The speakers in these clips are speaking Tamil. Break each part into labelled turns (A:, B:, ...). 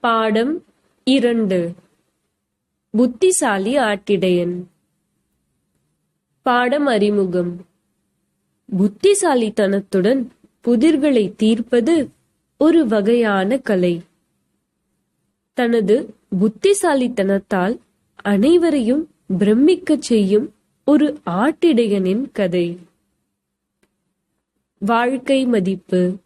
A: பாடம் இரண்டு. புத்திசாலி ஆட்டிடையன். பாடம் அறிமுகம். புத்திசாலித்தனத்துடன் புதிர்களை தீர்ப்பது ஒரு வகையான கலை. தனது புத்திசாலித்தனத்தால் அனைவரையும் பிரமிக்கச் செய்யும் ஒரு ஆட்டிடையனின் கதை. வாழ்க்கை மதிப்பு.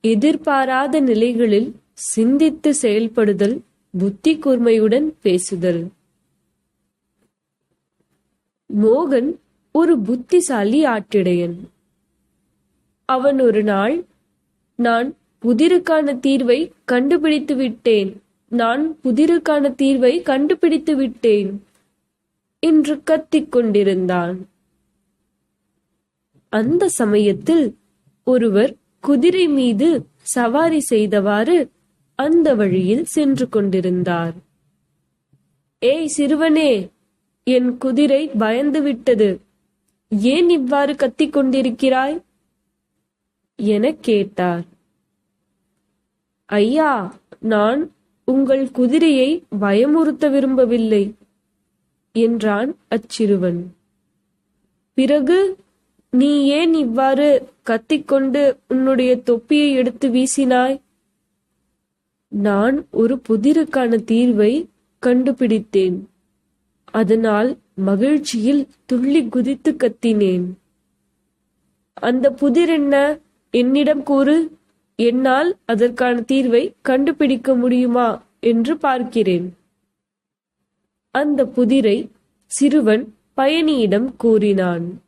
A: எதிர்பாராத நிலைகளில் சிந்தித்து செயல்படுதல் புத்தி கூர்மையுடன் பேசுதல். மோகன் ஒரு புத்திசாலி ஆட்டிடையன். அவன் ஒரு நாள் நான் புதிருக்கான தீர்வை கண்டுபிடித்து விட்டேன். நான் புதிருக்கான தீர்வை கண்டுபிடித்து விட்டேன் என்று கத்திக் கொண்டிருந்தான். அந்த சமயத்தில் ஒருவர் குதிரை மீது சவாரி செய்தவாறு அந்த வழியில் சென்று கொண்டிருந்தார். ஏய் சிறுவனே என் குதிரை பயந்து விட்டது. ஏன் இவ்வாறு கத்திக் கொண்டிருக்கிறாய்? எனக் கேட்டார். ஐயா நான் உங்கள் குதிரையை பயமுறுத்த விரும்பவில்லை என்றான் அச்சிறுவன். பிறகு நீ ஏன் இவ்வாறு கத்திக்கொண்டு உன்னுடைய தொப்பியை எடுத்து வீசினாய்? நான் ஒரு புதிருக்கான தீர்வை கண்டுபிடித்தேன். அதனால் மகிழ்ச்சியில் துள்ளி குதித்து கத்தினேன். அந்த புதிர் என்ன? என்னிடம் கூறு. என்னால் அதற்கான தீர்வை கண்டுபிடிக்க முடியுமா? என்று பார்க்கிறேன். அந்த புதிரை சிறுவன் பயணியிடம் கூறினான்.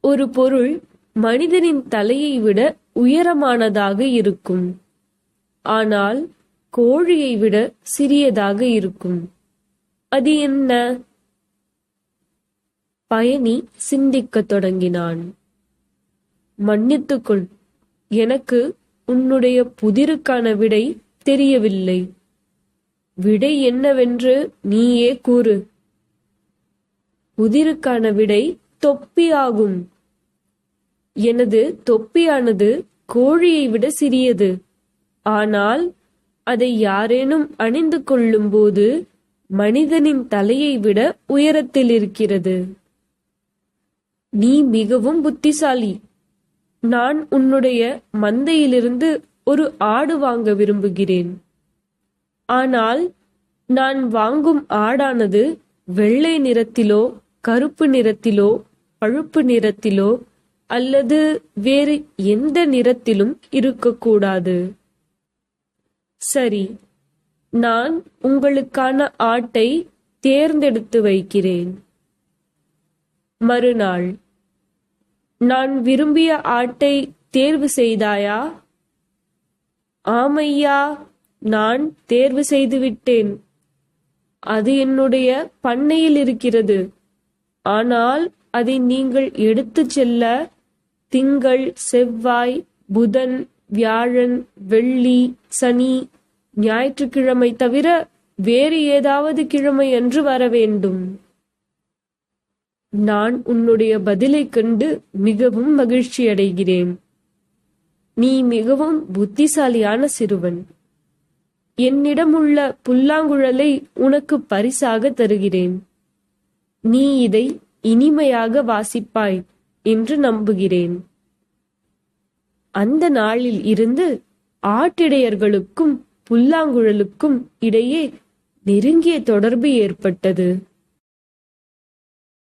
A: ஒரு பொருள் மனிதனின் தலையை விட உயரமானதாக இருக்கும். ஆனால் கோழியை விட சிறியதாக இருக்கும். அது என்ன? பயணி சிந்திக்கத் தொடங்கினான். மன்னித்துக்கொள் எனக்கு உன்னுடைய புதிருக்கான விடை தெரியவில்லை. விடை என்னவென்று நீயே கூறு. புதிருக்கான விடை தொப்பி ஆகும் எனது தொப்பியானது கோழியை விட சிறியது. ஆனால் அதை யாரேனும் அணிந்து கொள்ளும்போது மனிதனின் தலையை விட உயரத்தில் இருக்கிறது. நீ மிகவும் புத்திசாலி. நான் உன்னுடைய மந்தையிலிருந்து ஒரு ஆடு வாங்க விரும்புகிறேன். ஆனால் நான் வாங்கும் ஆடானது வெள்ளை நிறத்திலோ கருப்பு நிறத்திலோ பழுப்பு நிறத்திலோ அல்லது வேறு எந்த நிறத்திலும் இருக்கக்கூடாது. சரி நான் உங்களுக்கான ஆட்டை தேர்ந்தெடுத்து வைக்கிறேன். மறுநாள் நான் விரும்பிய ஆட்டை தேர்வு செய்தாயா? ஆமையா நான் தேர்வு செய்துவிட்டேன். அது என்னுடைய பண்ணையில் இருக்கிறது. ஆனால் அதை நீங்கள் எடுத்துச் செல்ல திங்கள் செவ்வாய் புதன் வியாழன் வெள்ளி சனி ஞாயிற்றுக்கிழமை தவிர வேறு ஏதாவது கிழமை என்று வர வேண்டும். நான் உன்னுடைய பதிலைக் கண்டு மிகவும் மகிழ்ச்சியடைகிறேன் நீ மிகவும் புத்திசாலியான சிறுவன். என்னிடமுள்ள புல்லாங்குழலை உனக்கு பரிசாக தருகிறேன். நீ இதை இனிமையாக வாசிப்பாய் என்று நம்புகிறேன். அந்த நாளில் இருந்து ஆட்டிடையர்களுக்கும் புல்லாங்குழலுக்கும் இடையே நெருங்கிய தொடர்பு ஏற்பட்டது.